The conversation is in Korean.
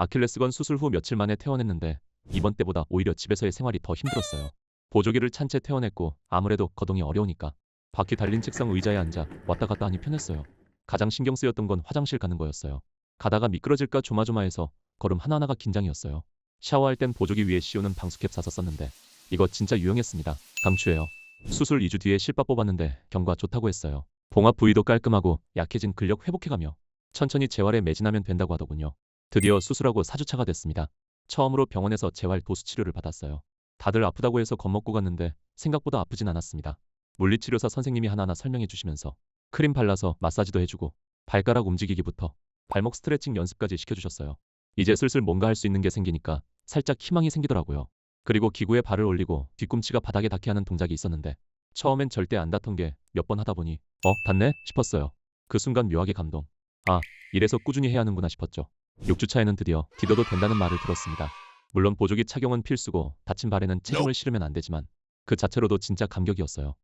아킬레스건 수술 후 며칠 만에 퇴원했는데 이번 때보다 오히려 집에서의 생활이 더 힘들었어요. 보조기를 찬 채 퇴원했고 아무래도 거동이 어려우니까 바퀴 달린 책상 의자에 앉아 왔다 갔다 하니 편했어요. 가장 신경 쓰였던 건 화장실 가는 거였어요. 가다가 미끄러질까 조마조마해서 걸음 하나하나가 긴장이었어요. 샤워할 땐 보조기 위에 씌우는 방수캡 사서 썼는데 이거 진짜 유용했습니다. 강추해요. 수술 2주 뒤에 실밥 뽑았는데 경과 좋다고 했어요. 봉합 부위도 깔끔하고 약해진 근력 회복해가며 천천히 재활에 매진하면 된다고 하더군요. 드디어 수술하고 4주차가 됐습니다. 처음으로 병원에서 재활 도수 치료를 받았어요. 다들 아프다고 해서 겁먹고 갔는데 생각보다 아프진 않았습니다. 물리치료사 선생님이 하나하나 설명해 주시면서 크림 발라서 마사지도 해주고 발가락 움직이기부터 발목 스트레칭 연습까지 시켜주셨어요. 이제 슬슬 뭔가 할 수 있는 게 생기니까 살짝 희망이 생기더라고요. 그리고 기구에 발을 올리고 뒤꿈치가 바닥에 닿게 하는 동작이 있었는데 처음엔 절대 안 닿던 게 몇 번 하다 보니 어 닿네 싶었어요. 그 순간 묘하게 감동. 아 이래서 꾸준히 해야 하는구나 싶었죠. 6주차에는 드디어 디뎌도 된다는 말을 들었습니다. 물론 보조기 착용은 필수고 다친 발에는 책임을 실으면 안 되지만 그 자체로도 진짜 감격이었어요.